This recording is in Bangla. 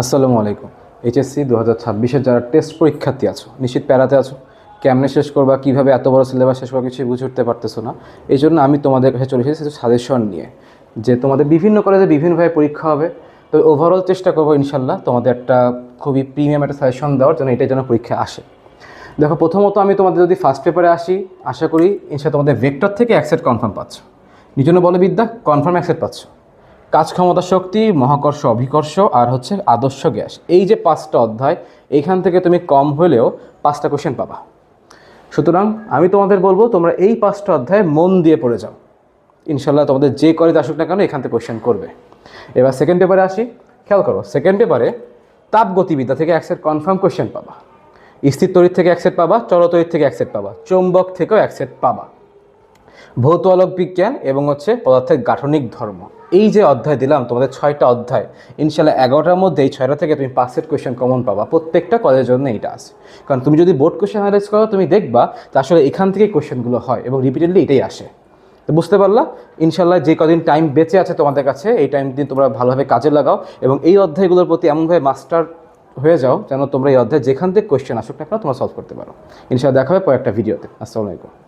আসসালামু আলাইকুম। এইচএসসি দু হাজার ছাব্বিশের যারা টেস্ট পরীক্ষার্থী আছো, নিশ্চিত প্যারাতে আছো, কেমনে শেষ করবা, কীভাবে এত বড় সিলেবাস শেষ করবা কিছু বুঝে উঠতে পারতেছো না। এই জন্য আমি তোমাদের কাছে চলে এসেছি সাজেশন নিয়ে, যে তোমাদের বিভিন্ন কলেজে বিভিন্নভাবে পরীক্ষা হবে। তো ওভারঅল চেষ্টা করব ইনশাল্লাহ তোমাদের একটা খুবই প্রিমিয়াম একটা সাজেশন দেওয়ার জন্য এটাই যেন পরীক্ষা আসে। দেখো, প্রথমত আমি তোমাদের যদি ফার্স্ট পেপারে আসি, আশা করি ইনশাল্লাহ তোমাদের ভেক্টর থেকে অ্যাকসেপ্ট কনফার্ম পাচ্ছ। নিজন্য বলবিদ্যা কনফার্ম অ্যাকসেপ্ট পাচ্ছ। কাজ ক্ষমতা শক্তি, মহাকর্ষ, অভিকর্ষ আর হচ্ছে আদর্শ গ্যাস। এই যে পাঁচটা অধ্যায় এইখান থেকে তুমি কম হলেও পাঁচটা কোশ্চেন পাবা। সুতরাং আমি তোমাদের বলব, তোমরা এই পাঁচটা অধ্যায় মন দিয়ে পড়ে যাও। ইনশাল্লাহ তোমাদের যে কলেজ আসুক না কেন, এখান থেকে কোশ্চেন করবে। এবার সেকেন্ড পেপারে আসি। খেয়াল করো সেকেন্ড পেপারে তাপ গতিবিদ্যা থেকে অ্যাকসেপ্ট কনফার্ম কোশ্চেন পাবা। স্থির তড়িৎ থেকে অ্যাকসেপ্ট পাবা চলতড়িৎ থেকে অ্যাকসেপ্ট পাবা, চৌম্বক থেকেও অ্যাকসেপ্ট পাবা। ভৌত আলোক বিজ্ঞান এবং হচ্ছে পদার্থের গাঠনিক ধর্ম। এই যে অধ্যায় দিলাম, তোমাদের ছয়টা অধ্যায় ইনশাল্লাহ এগারোটার মধ্যে এই ছয়টা থেকে তুমি পাঁচ সেট কোয়েশ্চেন কমন পাবা। প্রত্যেকটা কলেজের জন্য এইটা আছে। কারণ তুমি যদি বোর্ড কোয়েশ্চেন অ্যানালাইজ করো, তুমি দেখবা যে আসলে এখান থেকেই কোয়েশ্চেনগুলো হয় এবং রিপিটেডলি এটাই আসে। তো বুঝতে পারলা? ইনশাল্লাহ যে কদিন টাইম বেঁচে আছে তোমাদের কাছে, এই টাইম দিন তোমরা ভালোভাবে কাজে লাগাও এবং এই অধ্যায়গুলোর প্রতি এমনভাবে মাস্টার হয়ে যাও যেন তোমরা এই অধ্যায় যেখান থেকে কোয়েশ্চেন আসুক না তোমরা সলভ করতে পারো। ইনশাল্লাহ দেখা হবে পরে একটা ভিডিওতে আসসালামু আলাইকুম।